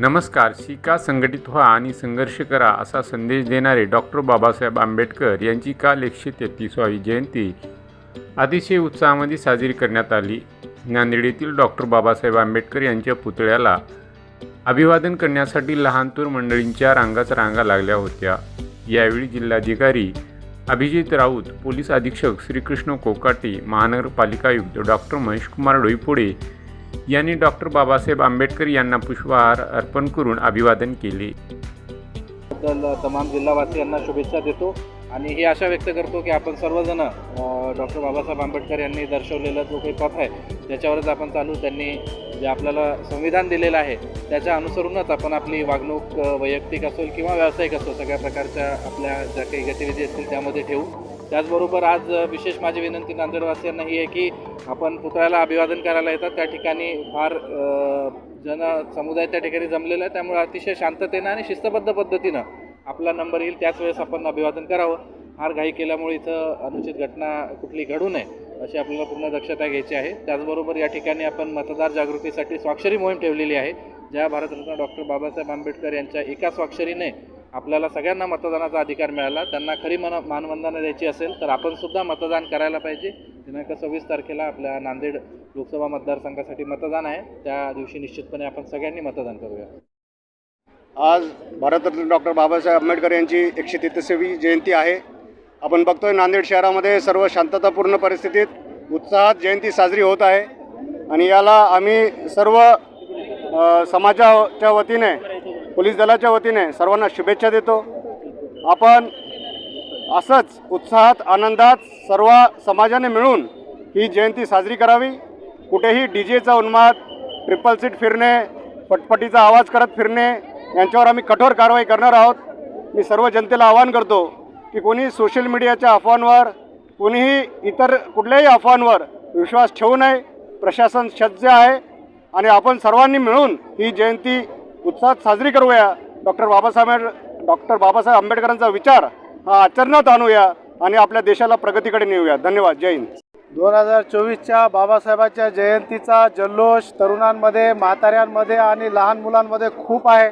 नमस्कार शिका संघटित व्हा आणि संघर्ष करा असा संदेश देणारे डॉक्टर बाबासाहेब आंबेडकर यांची काल एकशे तेहतीसवावी जयंती. अतिशय उत्साहामध्ये साजरी करण्यात आली. नांदेड येथील डॉक्टर बाबासाहेब आंबेडकर यांच्या पुतळ्याला अभिवादन करण्यासाठी लहानतूर मंडळींच्या रांगाच रांगा लागल्या होत्या. यावेळी जिल्हाधिकारी अभिजित राऊत पोलीस अधीक्षक श्रीकृष्ण कोकाटे महानगरपालिका आयुक्त डॉक्टर महेशकुमार डोईफोडे यांनी डॉक्टर बाबासाहेब आंबेडकर यांना पुष्पहार अर्पण करून अभिवादन केले. तमाम जिल्हावासियांना शुभेच्छा देतो आणि हे आशा व्यक्त करतो की आपण सर्वजण डॉक्टर बाबासाहेब आंबेडकर यांनी दर्शवलेला जो काही पथ आहे त्याच्यावरच आपण चालू. त्यांनी जे आपल्याला संविधान दिलेलं आहे त्याच्या अनुसरूनच आपण आपली वागणूक वैयक्तिक असेल किंवा व्यावसायिक असो सगळ्या प्रकारच्या आपल्या ज्या काही गतिविधी असतील त्यामध्ये ठेवू. त्याचबरोबर आज विशेष माझी विनंती नांदेडवासियांना ही आहे की आपण पुतळ्याला अभिवादन करायला येतात. त्या ठिकाणी फार जन समुदाय त्या ठिकाणी जमलेला आहे. त्यामुळे अतिशय शांततेनं आणि शिस्तबद्ध पद्धतीनं आपला नंबर येईल. त्याच वेळेस आपण अभिवादन करावं. हार घाई केल्यामुळे इथं अनुचित घटना कुठली घडू नये अशी आपल्याला पूर्ण दक्षता घ्यायची आहे. त्याचबरोबर या ठिकाणी आपण मतदार जागृतीसाठी स्वाक्षरी मोहीम ठेवलेली आहे ज्या भारतरत्न डॉक्टर बाबासाहेब आंबेडकर यांच्या एका स्वाक्षरीने आपल्याला सगळ्यांना मतदानाचा अधिकार मिळाला. त्यांना खरी मन मानवंदना द्यायची असेल तर आपण सुद्धा मतदान करायला पाहिजे. दिनांक सव्वीस तारखेला आपल्या नांदेड लोकसभा मतदारसंघासाठी मतदान आहे. त्या दिवशी निश्चितपणे आपण सगळ्यांनी मतदान करूया. आज भारतरत्न डॉक्टर बाबासाहेब आंबेडकर यांची एकशे तेहतीसावी जयंती आहे. आपण बघतोय नांदेड शहरामध्ये सर्व शांततापूर्ण परिस्थितीत उत्साहात जयंती साजरी होत आहे. आणि याला आम्ही सर्व समाजाच्या वतीने पोलीस दलाच्या वतीने सर्वांना शुभेच्छा देतो. आपण असंच उत्साहात आनंदात सर्व समाजाने मिळून ही जयंती साजरी करावी. कुठेही डी जेचा उन्माद ट्रिपल सीट फिरणे पटपटीचा आवाज करत फिरणे यांच्यावर आम्ही कठोर कारवाई करणार आहोत. मी सर्व जनतेला आवाहन करतो की कोणी सोशल मीडियाच्या अफवांवर कोणीही इतर कुठल्याही अफवांवर विश्वास ठेवू नये. प्रशासन सज्ज आहे आणि आपण सर्वांनी मिळून ही जयंती उत्साहात साजरी करूया. डॉक्टर बाबासाहेब डॉक्टर बाबासाहेब आंबेडकरांचा विचार हा आचरणात आणूया आणि आपल्या देशाला प्रगतीकडे नेऊया. धन्यवाद. जय हिंद. दोन हजार चोवीसच्या बाबासाहेबांच्या जयंतीचा जल्लोष तरुणांमध्ये म्हाताऱ्यांमध्ये आणि लहान मुलांमध्ये खूप आहे.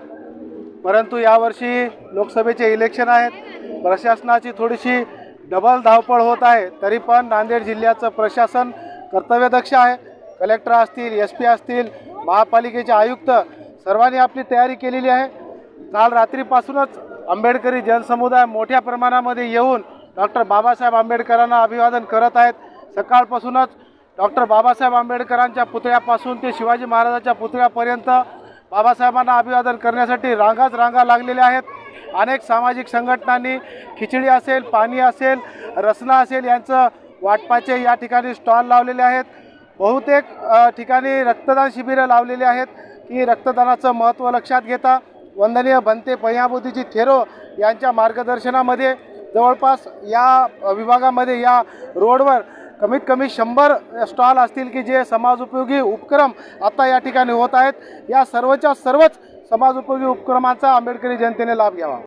परंतु यावर्षी लोकसभेचे इलेक्शन आहेत. प्रशासनाची थोडीशी डबल धावपळ होत आहे. तरी पण नांदेड जिल्ह्याचं प्रशासन कर्तव्यदक्ष आहे. कलेक्टर असतील एस पी असतील महापालिकेचे आयुक्त सर्वांनी आपली तयारी केलेली आहे. काल रात्रीपासूनच आंबेडकरी जनसमुदाय मोठ्या प्रमाणामध्ये येऊन डॉक्टर बाबासाहेब आंबेडकरांना अभिवादन करत आहेत. सकाळपासूनच डॉक्टर बाबासाहेब आंबेडकरांच्या पुतळ्यापासून ते शिवाजी महाराजांच्या पुतळ्यापर्यंत बाबासाहेबांना अभिवादन करण्यासाठी रांगाच रांगा लागलेल्या आहेत. अनेक सामाजिक संघटनांनी खिचडी असेल पाणी असेल रसना असेल यांचं वाटपाचे या ठिकाणी स्टॉल लावलेले आहेत. बहुतेक ठिकाणी रक्तदान शिबिरं लावलेली आहेत. की रक्तदानाचं महत्त्व लक्षात घेता वंदनीय बनते पयाबुद्धीची थेरो यांच्या मार्गदर्शनामध्ये जवळपास या विभागामध्ये या रोडवर कमीत कमी शंभर स्टॉल असतील की जे समाजोपयोगी उपक्रम आता या ठिकाणी होत आहेत. या सर्वच्या सर्वच समाजोपयोगी उपक्रमांचा आंबेडकरी जनतेने लाभ घ्यावा.